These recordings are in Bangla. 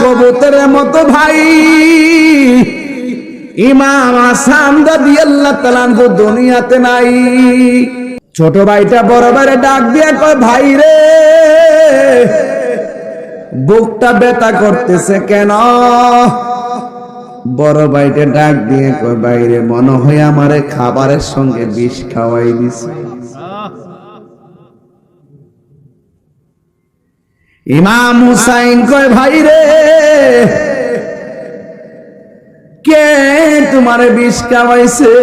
কবুতরের মতো ভাই। ইমাম আসাম দাদি আল্লাহ তালানহু দুনিয়াতে নাই। ছোট ভাইটা বড় ভাইরে ডাক দিয়ে কয়, ভাই রে, বুকটা ব্যথা করতেছে কেন? বড় ভাইটা ডাক দিয়ে কয় বাইরে মনে হয় আমারে খাবারের সঙ্গে বিষ খাওয়াই দিছে। ইমাম হুসাইন কয়, ভাই রে, কে তোমার বিষ খাওয়াইছে?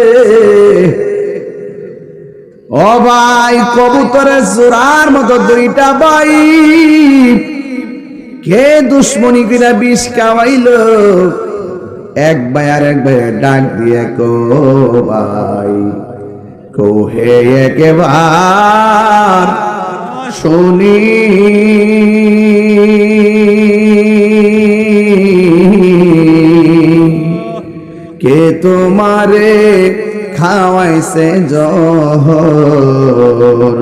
ও ভাই, কবুতরের জোড়ার মতো দুইটা ভাই, কে দুশ্মনী কিনা বিষ খাওয়াইল? এক ভাই আর এক ভাই ডাক দিয়ে কো, ভাই, কোহে একেবার শুনি। কে তোমারে খাওয়াইছে জহর?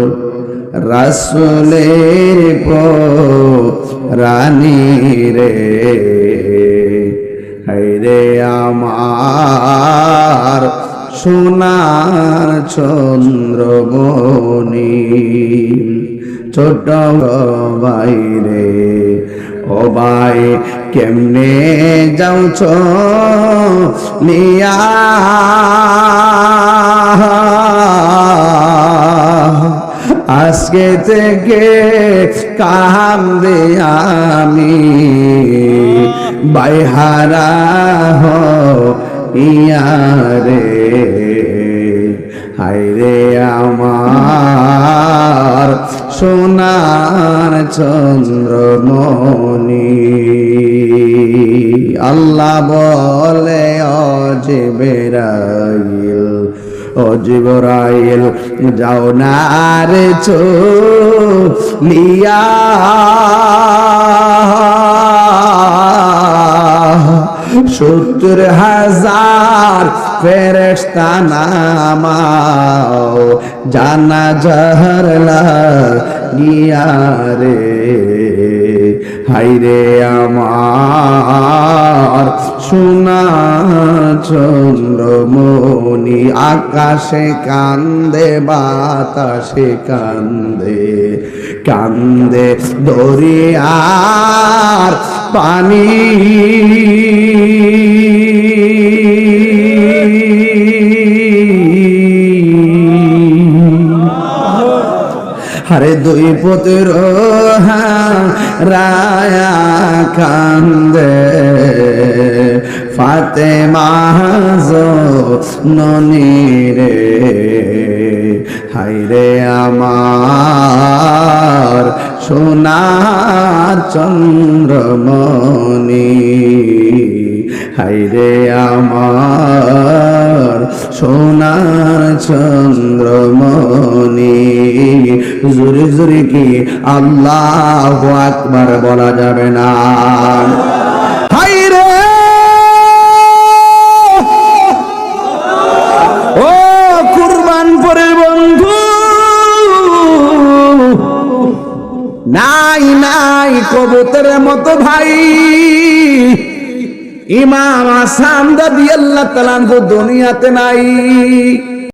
রাসুলের রানী রে। হাইরে আমার সোনার চন্দ্রমণি ছোট বাইরে ও ভাই কেমনে যাওছ? নিয়া। আজকে থেকে কান্দে আমি? বাইহারা হ ইয়ারে হাইরে আমার চন্দ্রমণি। আল্লাহ বলে অজেবেরাইল অজেবরাইল যাও না রে চো লিয়া সত্তর হাজার ফেরেস্তা নামাও। জানা জহরলা গিয়ারে হাইরে আমার। সোনা চন্দ্রমণি আকাশে কান্দে, বাতাসে কান্দে কান্দে দরিয়ার পানি। হরে দুই পুত্র রায়া কান্দে। ফাতে মাহাজ ননি রে হাইরে আমার সোনার চন্দ্রমণি। হাইরে আমার সোনার চন্দ্রমণি। জুরি জুরি কি আল্লাহ আকবার বলা যাবে না? বন্ধু! নাই নাই, কবুতরের মতো ভাই। ইমাম আসাম দাদি আল্লাহ তালান দুনিয়াতে নাই।